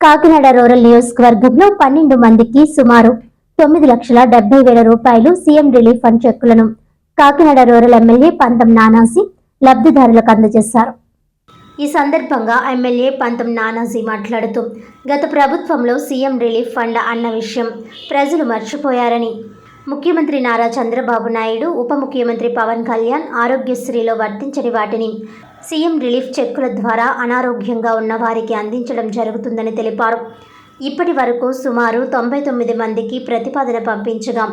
Kakinada rural నియోజకవర్గంలో పన్నెండు మందికి సుమారు తొమ్మిది లక్షల డెబ్బై వేల రూపాయలు సీఎం రిలీఫ్ ఫండ్ చెక్కులను కాకినాడ రూరల్ ఎమ్మెల్యే పంతం నానాసి లబ్ధిదారులకు అందజేశారు. ఈ సందర్భంగా ఎమ్మెల్యే పంతం నానాజీ మాట్లాడుతూ గత ప్రభుత్వంలో సీఎం రిలీఫ్ ఫండ్ అన్న విషయం ప్రజలు మర్చిపోయారని ముఖ్యమంత్రి నారా చంద్రబాబు నాయుడు ఉప ముఖ్యమంత్రి పవన్ కళ్యాణ్ ఆరోగ్యశ్రీలో వర్తించని వాటిని సీఎం రిలీఫ్ చెక్కుల ద్వారా అనారోగ్యంగా ఉన్న వారికి అందించడం జరుగుతుందని తెలిపారు. ఇప్పటి వరకు సుమారు తొంభై తొమ్మిది మందికి ప్రతిపాదన పంపించగా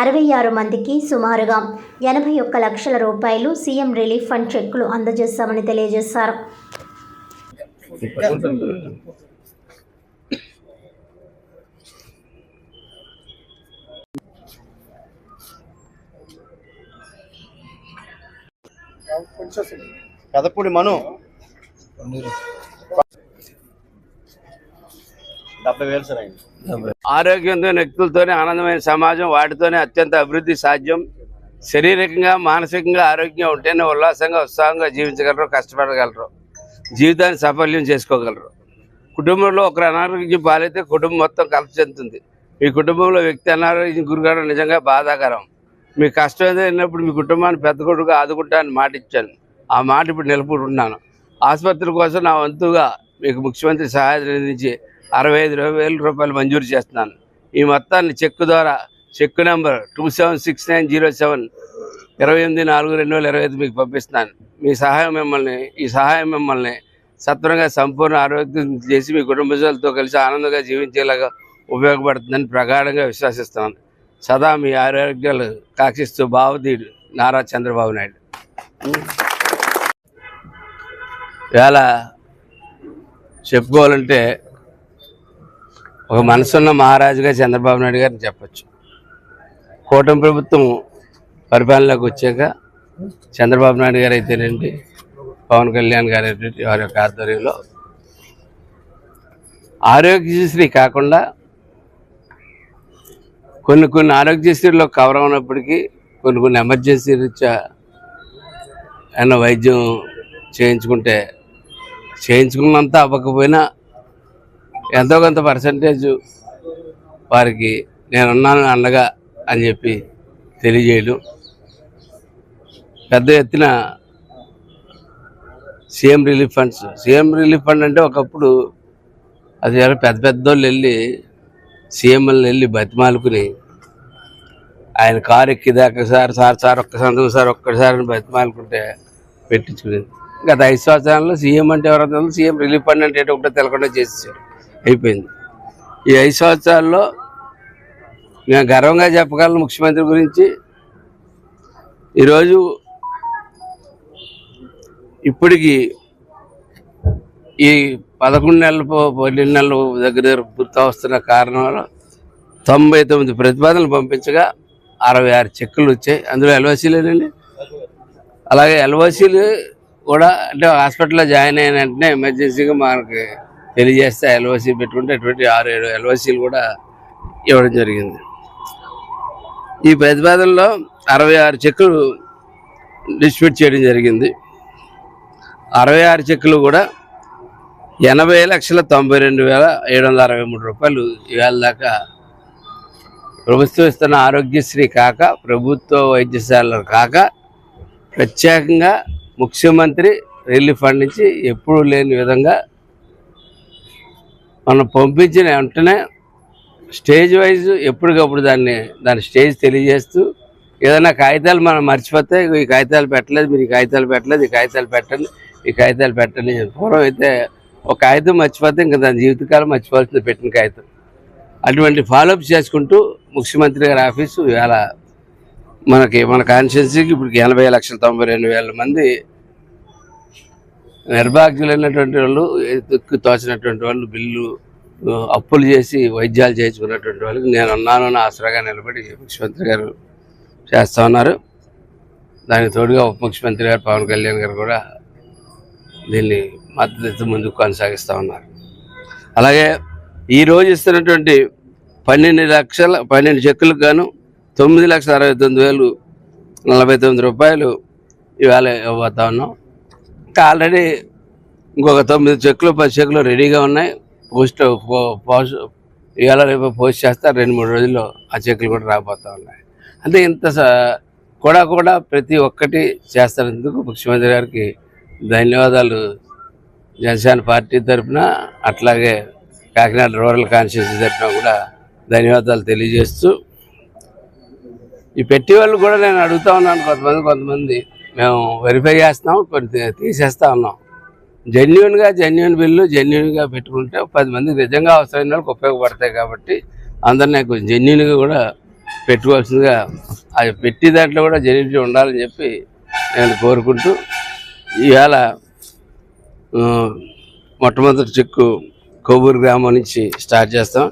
అరవై ఆరు మందికి సుమారుగా ఎనభై ఒక్క లక్షల రూపాయలు సీఎం రిలీఫ్ ఫండ్ చెక్కులు అందజేస్తామని తెలియజేశారు. కదపూడి మను. డెబ్బై వేలు సార్ అయింది. ఆరోగ్యంతో వ్యక్తులతోనే ఆనందమైన సమాజం వాటితోనే అత్యంత అభివృద్ధి సాధ్యం. శారీరకంగా మానసికంగా ఆరోగ్యంగా ఉంటేనే ఉల్లాసంగా ఉత్సాహంగా జీవించగలరు కష్టపడగలరు. జీవితాన్ని సఫల్యం చేసుకోగలరు. కుటుంబంలో ఒకరు అనారోగ్యం పాలైతే కుటుంబం మొత్తం కలప చెందుతుంది. మీ కుటుంబంలో వ్యక్తి అనారోగ్యం గురికావడం నిజంగా బాధాకరం. మీ కష్టం ఏదైనప్పుడు మీ కుటుంబాన్ని పెద్ద కొడుకు ఆదుకుంటానని మాట ఇచ్చాను. ఆ మాట ఇప్పుడు నిలుపుకుంటున్నాను ఆసుపత్రి కోసం నా వంతుగా మీకు ముఖ్యమంత్రి సహాయ నుంచి అరవై ఐదు వేల రూపాయలు మంజూరు చేస్తున్నాను. ఈ మొత్తాన్ని చెక్కు ద్వారా cheque number two seven six nine zero seven ఇరవై ఎనిమిది నాలుగు రెండు వేల ఇరవై ఐదు మీకు పంపిస్తున్నాను. మీ సహాయం మిమ్మల్ని ఈ సహాయం మిమ్మల్ని సత్వరంగా సంపూర్ణ ఆరోగ్యం చేసి మీ కుటుంబ సభ్యులతో కలిసి ఆనందంగా జీవించేలాగా ఉపయోగపడుతుందని ప్రగాఢంగా విశ్వసిస్తున్నాను. సదా మీ ఆరోగ్యాలు కాక్షిస్తూ భావతీయుడు నారా చంద్రబాబు నాయుడు. వేళ చెప్పుకోవాలంటే ఒక మనసున్న మహారాజుగా చంద్రబాబు నాయుడు గారిని చెప్పచ్చు. కూటమి ప్రభుత్వం పరిపాలనలోకి వచ్చాక చంద్రబాబు నాయుడు గారు అయితేనండి పవన్ కళ్యాణ్ గారు వారి యొక్క ఆధ్వర్యంలో ఆరోగ్యశ్రీ కాకుండా కొన్ని కొన్ని ఆరోగ్యశ్రీలో కవర్ అవునప్పటికీ కొన్ని కొన్ని ఎమర్జెన్సీ రీత్యా ఏమైనా వైద్యం చేయించుకుంటే చేయించుకున్నంత అవ్వకపోయినా ఎంతో కొంత పర్సంటేజ్ వారికి నేనున్నాను అండగా అని చెప్పి తెలియజేయడం. పెద్ద ఎత్తున CM relief funds CM relief fund అంటే ఒకప్పుడు అది పెద్ద పెద్ద వాళ్ళు వెళ్ళి సీఎంలు వెళ్ళి బతిమాలుకుని ఆయన కారు ఎక్కిదాకా సార్ సార్ సార్ ఒక్క సంతకం సార్ ఒక్కసారి అని బతిమాలుకుంటే పెట్టించుకునేది. గత ఐదు సంవత్సరాల్లో సీఎం అంటే ఎవరైనా సీఎం రిలీఫ్ ఫండ్ అంటే ఒకటో తెలకుండా చేసేసారు అయిపోయింది. ఈ ఐదు సంవత్సరాల్లో నేను గర్వంగా చెప్పగలను ముఖ్యమంత్రి గురించి. ఈరోజు ఇప్పటికీ ఈ పదకొండు నెలలు పన్నెండు నెలలు దగ్గర దగ్గర పూర్తి వస్తున్న కారణం వల్ల తొంభై తొమ్మిది ప్రతిపాదనలు పంపించగా అరవై ఆరు చెక్కులు వచ్చాయి. అందులో ఎల్ఓసీలేనండి. అలాగే ఎల్ఓసీలు కూడా అంటే హాస్పిటల్లో జాయిన్ అయిన వెంటనే ఎమర్జెన్సీగా మనకి తెలియజేస్తే ఎల్ఓసీ పెట్టుకుంటే అటువంటి ఆరు ఏడు ఎల్ఓసీలు కూడా ఇవ్వడం జరిగింది. ఈ ప్రతిపాదనలో అరవై ఆరు చెక్కులు డిస్ట్రిబ్యూట్ చేయడం జరిగింది. అరవై ఆరు చెక్కులు కూడా ఎనభై లక్షల తొంభై రెండు వేల ఏడు వందల అరవై మూడు రూపాయలు ఇవాళ దాకా ప్రభుత్వం ఇస్తున్న ఆరోగ్యశ్రీ కాక ప్రభుత్వ వైద్యశాలలు కాక ప్రత్యేకంగా ముఖ్యమంత్రి రిలీఫ్ ఫండ్ నుంచి ఎప్పుడూ లేని విధంగా మనం పంపించిన వెంటనే స్టేజ్ వైజ్ ఎప్పటికప్పుడు దాన్ని దాని స్టేజ్ తెలియజేస్తూ ఏదైనా కాగితాలు మనం మర్చిపోతే ఈ కాగితాలు పెట్టలేదు మీరు ఈ కాగితాలు పెట్టలేదు ఈ కాగితాలు పెట్టండి ఈ కాగితాలు పెట్టండి పూర్వం అయితే ఒక కాగితం మర్చిపోతే ఇంకా దాని జీవితకాలం మర్చిపోవాల్సింది పెట్టిన కాగితం. అటువంటి ఫాలోఅప్ చేసుకుంటూ ముఖ్యమంత్రి గారి ఆఫీసు ఇవాళ మనకి మన కాన్స్టిట్యున్సీకి ఇప్పుడు ఎనభై లక్షల తొంభై రెండు వేల మంది నిర్భాగ్యులైనటువంటి వాళ్ళు ఎత్తుక్కు తోచినటువంటి వాళ్ళు బిల్లు అప్పులు చేసి వైద్యాలు చేయించుకున్నటువంటి వాళ్ళకి నేను ఉన్నాను ఆసరాగా నిలబడి ముఖ్యమంత్రి గారు చేస్తూ ఉన్నారు. దానికి తోడుగా ఉప ముఖ్యమంత్రి గారు పవన్ కళ్యాణ్ గారు కూడా దీన్ని మద్దతు ముందుకు కొనసాగిస్తూ ఉన్నారు. అలాగే ఈరోజు ఇస్తున్నటువంటి పన్నెండు లక్షల పన్నెండు చెక్కులకు గాను తొమ్మిది లక్షల అరవై తొమ్మిది వేలు నలభై తొమ్మిది రూపాయలు ఇవాళ ఇవ్వబోతా ఉన్నాం. ఇంకా ఆల్రెడీ ఇంకొక తొమ్మిది చెక్కులు పది చెక్కులు రెడీగా ఉన్నాయి. పోస్ట్ పో- పోస్ట్ ఇవాళ రేపు పోస్ట్ చేస్తారు రెండు మూడు రోజుల్లో ఆ చెక్కులు కూడా రాబోతా ఉన్నాయి. అంటే ఇంత కూడా కూడా ప్రతి ఒక్కటి చేస్తున్నందుకు ముఖ్యమంత్రి గారికి ధన్యవాదాలు. జనసేన పార్టీ తరఫున అట్లాగే కాకినాడ రూరల్ కాన్స్టిట్యూన్సీ తరఫున కూడా ధన్యవాదాలు తెలియజేస్తూ ఈ పెట్టేవాళ్ళు కూడా నేను అడుగుతా ఉన్నాను కొంతమంది కొంతమంది. మేము వెరిఫై చేస్తాం కొన్ని తీసేస్తా ఉన్నాం. జెన్యున్గా జెన్యున్ బిల్లు జెన్యున్గా పెట్టుకుంటే పది మంది నిజంగా అవసరమైన వాళ్ళకి ఉపయోగపడతాయి కాబట్టి అందరినీ కొంచెం జెన్యున్గా కూడా పెట్టుకోవాల్సిందిగా అది పెట్టి దాంట్లో కూడా జెన్యున్ ఉండాలని చెప్పి నేను కోరుకుంటూ ఇవాళ మొట్టమొదటి చెక్కు కొవ్వూరు గ్రామం నుంచి స్టార్ట్ చేస్తాం.